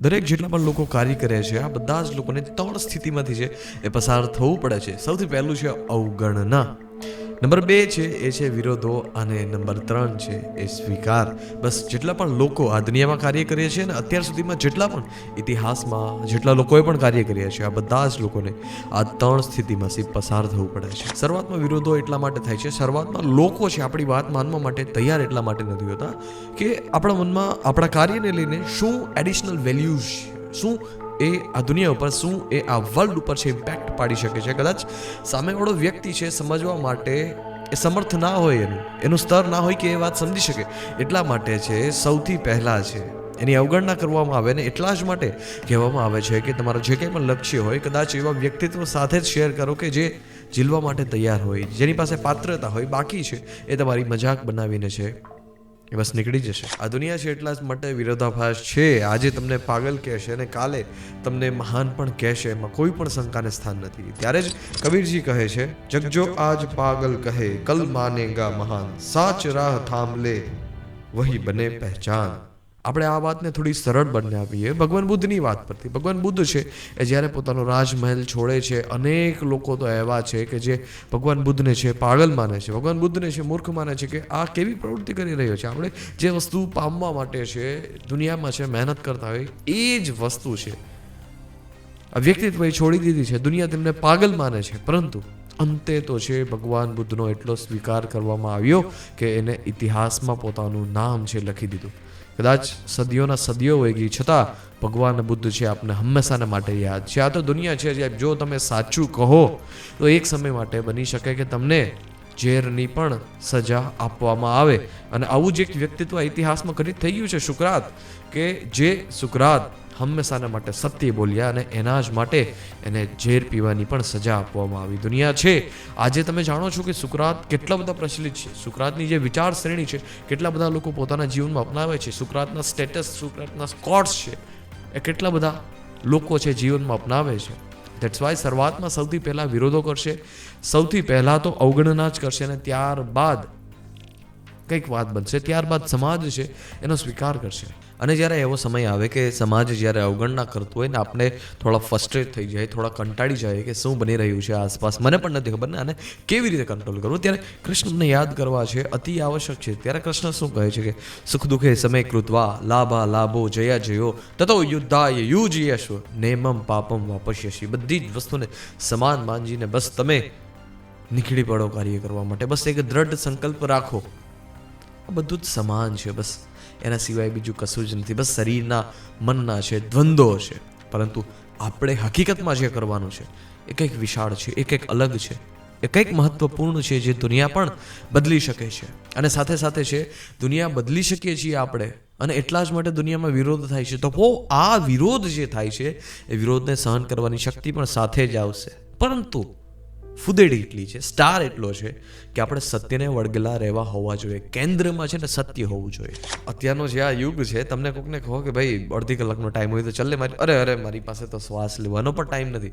દરેક જેટલા પણ લોકો કાર્ય કરે છે. આ બધા જ લોકોને ત્રણ સ્થિતિમાંથી છે એ પસાર થવું પડે છે. સૌથી પહેલું છે અવગણના. નંબર બે છે, એ છે વિરોધો અને નંબર ત્રણ છે, એ સ્વીકાર. બસ જેટલા પણ લોકો આ દુનિયામાં કાર્ય કરીએ છીએ ને અત્યાર સુધીમાં જેટલા પણ ઇતિહાસમાં જેટલા લોકોએ પણ કાર્ય કર્યા છે, આ બધા જ લોકોને આ ત્રણ સ્થિતિમાંથી પસાર થવું પડે છે. શરૂઆતમાં વિરોધો એટલા માટે થાય છે, શરૂઆતમાં લોકો છે આપણી વાત માનવા માટે તૈયાર એટલા માટે નથી હોતા કે આપણા મનમાં આપણા કાર્યને લઈને શું એડિશનલ વેલ્યુઝ શું એ આ દુનિયા ઉપર શું, એ આ વર્લ્ડ ઉપર છે ઇમ્પેક્ટ પાડી શકે છે. કદાચ સામેવાળો વ્યક્તિ છે સમજવા માટે એ સમર્થ ના હોય એનું એનું સ્તર ના હોય કે એ વાત સમજી શકે, એટલા માટે છે સૌથી પહેલાં છે. એની અવગણના કરવામાં આવે ને એટલા જ માટે કહેવામાં આવે છે કે તમારો જે કંઈ પણ લક્ષ્ય હોય, કદાચ એવા વ્યક્તિત્વ સાથે જ શેર કરો કે જે ઝીલવા માટે તૈયાર હોય, જેની પાસે પાત્રતા હોય, બાકી છે, એ તમારી મજાક બનાવીને છે. એ બસ નીકળી જશે. આ દુનિયા છે એટલા માટે વિરોધાભાસ છે. આજે તમને પાગલ કહેશે અને કાલે તમને મહાન પણ કહેશે. એમાં કોઈ પણ શંકાને સ્થાન નથી. ત્યારે જ કબીરજી કહે છે, જગજો આજ પાગલ કહે, કલ માનેગા મહાન, સાચ રાહ થામ લે વહી બને પહેચાન. આપણે આ વાતને થોડી સરળ બનાવીએ ભગવાન બુદ્ધની વાત પરથી. ભગવાન બુદ્ધ છે એ જ્યારે પોતાનો રાજમહેલ છોડે છે, અનેક લોકો તો એવા છે કે જે ભગવાન બુદ્ધને છે, પાગલ માને છે. ભગવાન બુદ્ધને છે, મૂર્ખ માને છે કે આ કેવી પ્રવૃત્તિ કરી રહ્યો છે? આપણે જે વસ્તુ પામવા માટે છે, દુનિયામાં છે, મહેનત કરતા હોય, એ જ વસ્તુ છે. આ વ્યક્તિત્વ છોડી દીધી છે. દુનિયા તેમને પાગલ માને છે. પરંતુ અંતે તો છે ભગવાન બુદ્ધનો એટલો સ્વીકાર કરવામાં આવ્યો કે એને ઇતિહાસમાં પોતાનું નામ છે લખી દીધું. કદાચ સદીઓના સદીઓ વહી ગઈ, છતાં ભગવાન બુદ્ધ છે, આપને હંમેશાને માટે યાદ છે. આ તો દુનિયા છે, જે જો તમે સાચું કહો, તો એક સમય માટે બની શકે કે તમને ઝેરની પણ સજા આપવામાં આવે. અને આવું જ એક વ્યક્તિત્વ ઇતિહાસમાં ઘટિત થઈ ગયું છે, સુકરાત, કે જે સુકરાત હંમેશાના માટે સત્ય બોલ્યા અને એના જ માટે એને ઝેર પીવાની પણ સજા આપવામાં આવી. દુનિયા છે. આજે તમે જાણો છો કે સુકરાત કેટલા બધા પ્રચલિત છે. સુકરાતની જે વિચાર શ્રેણી છે, કેટલા બધા લોકો પોતાના જીવનમાં અપનાવે છે. સુકરાતના સ્ટેટસ સુકરાતના સ્કોટ્સ છે. એ કેટલા બધા લોકો છે જીવનમાં અપનાવે છે. દેટ્સ વાય શરૂઆતમાં સૌથી પહેલાં વિરોધો કરશે. સૌથી પહેલાં તો અવગણના જ કરશે અને ત્યારબાદ કંઈક વાત બનશે, ત્યારબાદ સમાજ છે, એનો સ્વીકાર કરશે. અને જ્યારે એવો સમય આવે કે સમાજ જ્યારે અવગણના કરતો હોય ને, આપણે થોડા ફ્રસ્ટ્રેટ થઈ જાય, થોડા કંટાળી જાય કે શું બની રહ્યું છે આસપાસ, મને પણ નથી ખબર ને અને કેવી રીતે કંટ્રોલ કરવું? ત્યારે કૃષ્ણને યાદ કરવા છે, અતિ આવશ્યક છે. ત્યારે કૃષ્ણ શું કહે છે કે, સુખ દુઃખે સમય કૃત્વા, લાભા લાભો, જયા જયો, તતો યુદ્ધાય યુજયશ્વ, નેમમ પાપમ વાપસ્યશી બધી જ વસ્તુને સમાન માનજીને બસ તમે નીકળી પડો કાર્ય કરવા માટે. બસ એક દ્રઢ સંકલ્પ રાખો. બધું જ સમાન છે, બસ. એના સિવાય બીજું કશું જ નથી. બસ શરીરના મનના છે, દ્વંદ્વો છે. પરંતુ આપણે હકીકતમાં જે કરવાનું છે, એ કંઈક વિશાળ છે, એ કંઈક અલગ છે. એ કંઈક મહત્વપૂર્ણ છે જે દુનિયા પણ બદલી શકે છે. અને સાથે સાથે છે, દુનિયા બદલી શકીએ છીએ આપણે. અને એટલા જ માટે દુનિયામાં વિરોધ થાય છે. તો આ વિરોધ જે થાય છે, એ વિરોધને સહન કરવાની શક્તિ પણ સાથે જ આવશે. પરંતુ ફુદેડી એટલી છે, સ્ટાર એટલો છે કે આપણે સત્યને વળગેલા રહેવા હોવા જોઈએ, કેન્દ્રમાં છે ને સત્ય હોવું જોઈએ. અત્યારનો જે આ યુગ છે, તમને કોકને કહો કે ભાઈ, અડધી કલાકનો ટાઈમ હોય તો ચાલે મારી અરે અરે, મારી પાસે તો શ્વાસ લેવાનો પણ ટાઈમ નથી.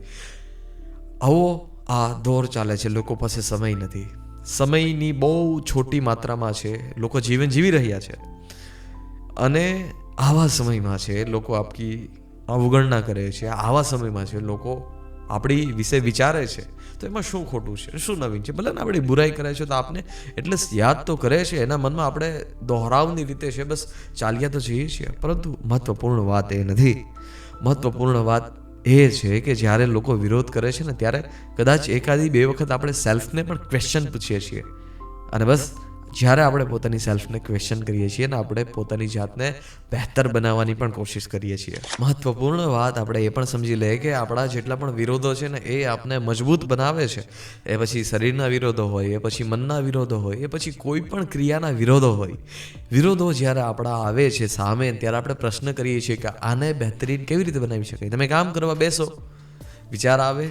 આવો આ દોર ચાલે છે, લોકો પાસે સમય નથી. સમયની બહુ છોટી માત્રામાં છે, લોકો જીવન જીવી રહ્યા છે. અને આવા સમયમાં છે, લોકો આપકી અવગણના કરે છે, આવા સમયમાં છે, લોકો આપણી વિશે વિચારે છે, તો એમાં શું ખોટું છે? શું નવીન છે? ભલે ને આપણે બુરાઈ કરે છે, તો આપને એટલે યાદ તો કરે છે. એના મનમાં આપણે દોહરાવની રીતે છે, બસ ચાલ્યા તો જઈએ છીએ. પરંતુ મહત્વપૂર્ણ વાત એ નથી. મહત્વપૂર્ણ વાત એ છે કે જ્યારે લોકો વિરોધ કરે છે ને, ત્યારે કદાચ એકાદી બે વખત આપણે સેલ્ફને પણ ક્વેશ્ચન પૂછીએ છીએ. અને બસ જ્યારે આપણે પોતાની સેલ્ફને ક્વેશ્ચન કરીએ છીએ ને આપણે પોતાની જાતને બહેતર બનાવવાની પણ કોશિશ કરીએ છીએ. મહત્વપૂર્ણ વાત આપણે એ પણ સમજી લઈએ કે આપણા જેટલા પણ વિરોધો છે ને એ આપને મજબૂત બનાવે છે. એ પછી શરીરના વિરોધો હોય, એ પછી મનના વિરોધો હોય, એ પછી કોઈ પણ ક્રિયાના વિરોધો હોય. વિરોધો જ્યારે આપણા આવે છે સામે, ત્યારે આપણે પ્રશ્ન કરીએ છીએ કે આને બહેતરીન કેવી રીતે બનાવી શકાય? તમે કામ કરવા બેસો. વિચાર આવે,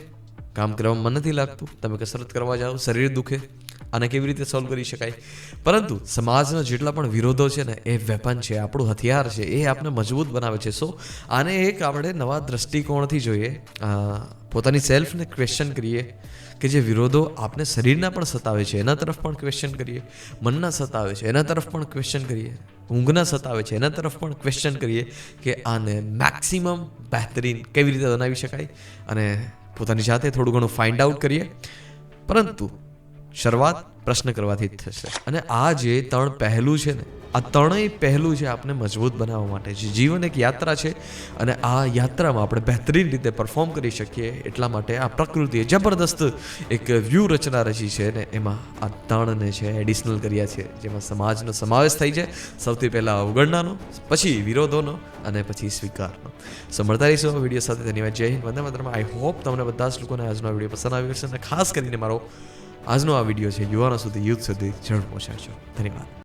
કામ કરવામાં મન નથી લાગતું. તમે કસરત કરવા જાઓ, શરીર દુખે. આને કેવી રીતે સોલ્વ કરી શકાય? પરંતુ સમાજના જેટલા પણ વિરોધો છે ને, એ વેપન છે, આપણું હથિયાર છે, એ આપણે મજબૂત બનાવે છે. સો આને એક આપણે નવા દ્રષ્ટિકોણથી જોઈએ. પોતાની સેલ્ફને ક્વેશ્ચન કરીએ કે જે વિરોધો આપણે શરીરના પણ સતાવે છે, એના તરફ પણ ક્વેશ્ચન કરીએ. મનના સતાવે છે, એના તરફ પણ ક્વેશ્ચન કરીએ. ઊંઘના સતાવે છે, એના તરફ પણ ક્વેશ્ચન કરીએ કે આને મેક્સિમમ બહેતરીન કેવી રીતે બનાવી શકાય. અને પોતાની જાતે થોડું ઘણું ફાઇન્ડ આઉટ કરીએ. પરંતુ શરૂઆત પ્રશ્ન કરવાથી જ થશે. અને આ જે ત્રણ પહેલું છે ને, આ ત્રણેય પહેલું છે આપને મજબૂત બનાવવા માટે છે. જીવન એક યાત્રા છે અને આ યાત્રામાં આપણે બહેતરીન રીતે પરફોર્મ કરી શકીએ એટલા માટે આ પ્રકૃતિએ જબરદસ્ત એક વ્યૂહરચના રચી છે ને એમાં આ ત્રણને છે એડિશનલ કર્યા છે. જેમાં સમાજનો સમાવેશ થઈ છે સૌથી પહેલાં અવગણનાનો, પછી વિરોધોનો અને પછી સ્વીકારનો. સો મળતા રહીશું વીડિયો સાથે. ધન્યવાદ. જય હિન્દ. વંદે માતરમ. આઈ હોપ તમને બધા જ લોકોને આજનો વીડિયો પસંદ આવ્યો છે અને ખાસ કરીને મારો આજનો આ વીડિયો છે. યુવાનો સુધી યુથ સુધી જરૂર પહોંચાડજો. ધન્યવાદ.